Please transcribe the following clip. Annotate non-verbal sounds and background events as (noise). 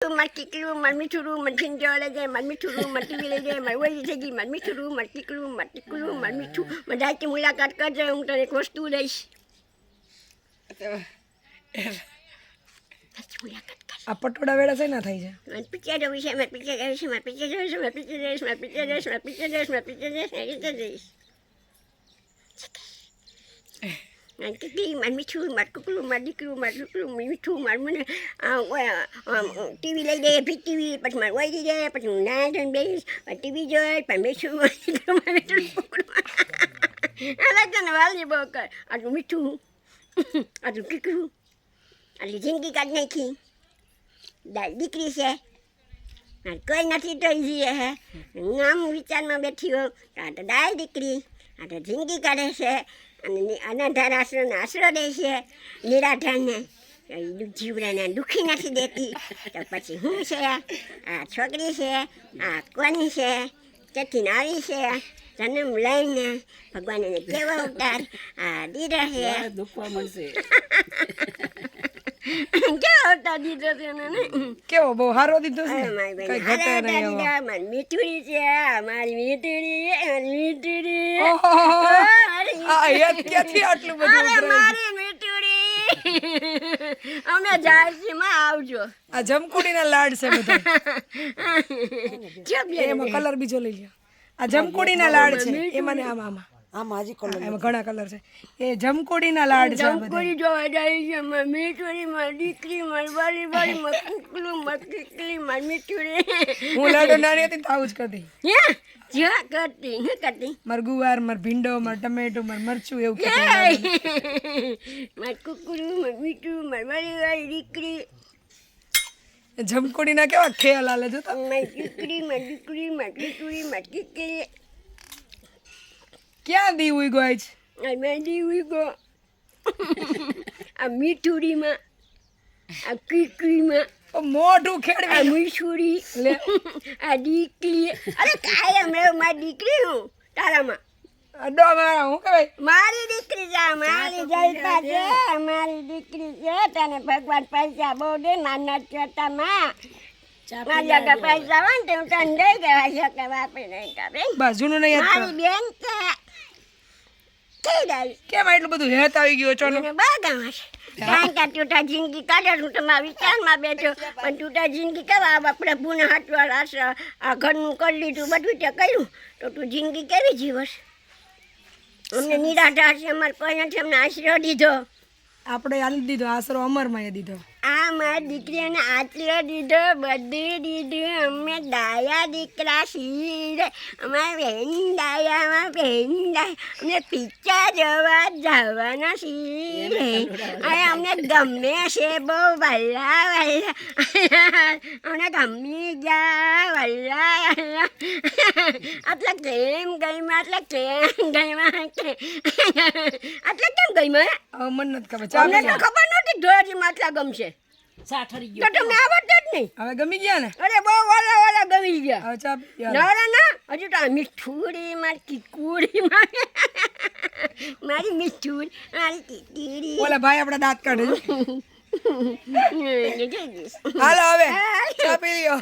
માર કીકલું માર મીઠું માર ફિંજો લઈ જાય માર મીઠું માર ટીવી લઈ જાય માર વહી થઈ ગઈ માર મીઠું માર કીકલું માર ટીકલું માર મીઠું માર જાયતી મુલાકાત કરજે હું તને એક વસ્તુ દઈશ જાયતી મુલાકાત કર વેળા છે થાય છે? માર પિક્ચર જોવી છે માર પિક્ચર જોવી છે માર પિક્ચર જોવી છે માર પિક્ચર જોઈશ માર પિક્ચર જોઈશ માર પિક્ચર જોઈશ માર પિક્ચર જોઈશ માર પિક્ચર જોઈશ માર કીકલી માર મીઠું માર કુકલું માર દીકરું માર છોકરું માર મીઠું માર મને ટીવી લઈ દે ભી ટીવી પછી મારે વહી જાય પછી હું ના જઈને બેસીશ ટીવી જોઈ પણ બેસું માર દીકરું માર મીઠું અલગ તને વાલી બહુ કર આટલું મીઠું આટલું કીકરું આટલી જિંદગી કાઢ નાખી દાઈ દીકરી છે મારે કોઈ નથી તો ઈજી હે નામ વિચારમાં બેઠી હો તો આ તો દાય દીકરી આ તો જિંદગી કાઢે છે અને અનાધાર આશરો આશરો દે છે નિરાધારને. જીવડાને દુઃખી નથી દેતી. તો પછી હું છે? આ છોકરી છે આ કોની છે ચથી આવી છે જન્મ લઈને ભગવાન એને કેવો ઉતાર? આ દીરા છે. દુખવા મળશે. (laughs) કેવો ઉતાર દીધો છે? ને કેવો બહુ હારો દીધો છે અરે મારી બેન, કઈ ઘટે નહીં મારી મીઠુડી છે. મારી મીઠુડી મારી મીઠુડી આ હેત ક્યાંથી આટલું બધું અરે મારી મીઠુડી અમે જાયસીમાં આવજો. આ જમકુડીના લાડ છે બધા. એમાં કલર બીજો લઈ લ્યો. આ જમકુડીના લાડ છે એ મને આમાં આમાં. આમાં હજી કલર એમાં ઘણા કલર છે. એ જમકુડીના લાડ છે જમકુડી જોવા જાય છે મારી મીઠુડી મારી દીકરી મારી વાલી વાલી મારી કુકલું મારી કીકલી મારી મીઠુડી. હું લાડુ નાની હતી તો આવું જ કરતી. જ્યાં કરતી હે કરતી? માર ગુવાર માર ભીંડો માર ટમેટો માર મરચું એવું! કહેતી (laughs) મારી કુકડું મીઠું મારી વાલી વાલી દીકરી. જમકુડીના કેવા ખેલ હાલે છે તમને દીકરી મારી દીકરી મારી દીકરી દીકરી ક્યાં દી ઉઈ ગયો છે? દી ઉઈ ગયો આ મીઠુરીમાં આ કીકડીમાં ઓ મોઢું ખેડવા. ખેડવી લે આ દીકરી. અરે કાયમ રહ્યો મારી દીકરી હું તારામાં. અડો મારા હું કહેવાય? મારી દીકરી છે આ મારી જયતા છે મારી દીકરી છે. તને ભગવાન પૈસા બહુ દે નાના આગળ પૈસા હોય ને તો હું તને દઈ દેવા છે કે વાપરી નહીં કરે. બાજુનું નહીં મારી બેન છે. કેમ એટલું બધું હેત આવી ગયું અચાનક? મને છે કારણ કે ટૂટા જિંદગી કાઢે હું તમારા વિચારમાં બેઠો. પણ ટૂટા જિંદગી કેવા આપણે પ્રભુને હાથવાળા આ ઘરનું કરી લીધું બધું તે કર્યું. તો તું જિંદગી કેવી જીવસ અમને નિરાધાર છે અમારે કોઈ નથી અમને આશરો દીધો. આપણે આલી દીધો આશરો અમરમાં દીધો. આ મારી દીકરીને આટલો દીધો બધું દીધું અમે દાયા દીકરા છીએ. અમારા બહેન દાયામાં બહેન દાયા. અમને પિક્ચર જોવા જવાના છીએ. અરે અમને ગમે છે બહુ વલ્લા વલ્લા. અમને ગમી ગયા વલ્લા વલ્લા. આટલા કેમ ગઈમાં આટલા કેમ ગઈમાં આટલા કેમ ગઈમાં અમને નથી ખબર અમને તો ખબર નહોતી ધોરાજીમાં માટલા ગમશે સા ઠરી તો તમને આવડત જ નહીં હવે ગમી ગયા ને અરે બહુ વાલા વાલા ગમી ગયા હવે ના ના ના હજુ તો મીઠુડી મારી કીકુડી મારી મારી મીઠુડી મારી કીકુડી ઓલા ભાઈ આપણા દાંત કાઢે. હાલો હવે ચા પી લ્યો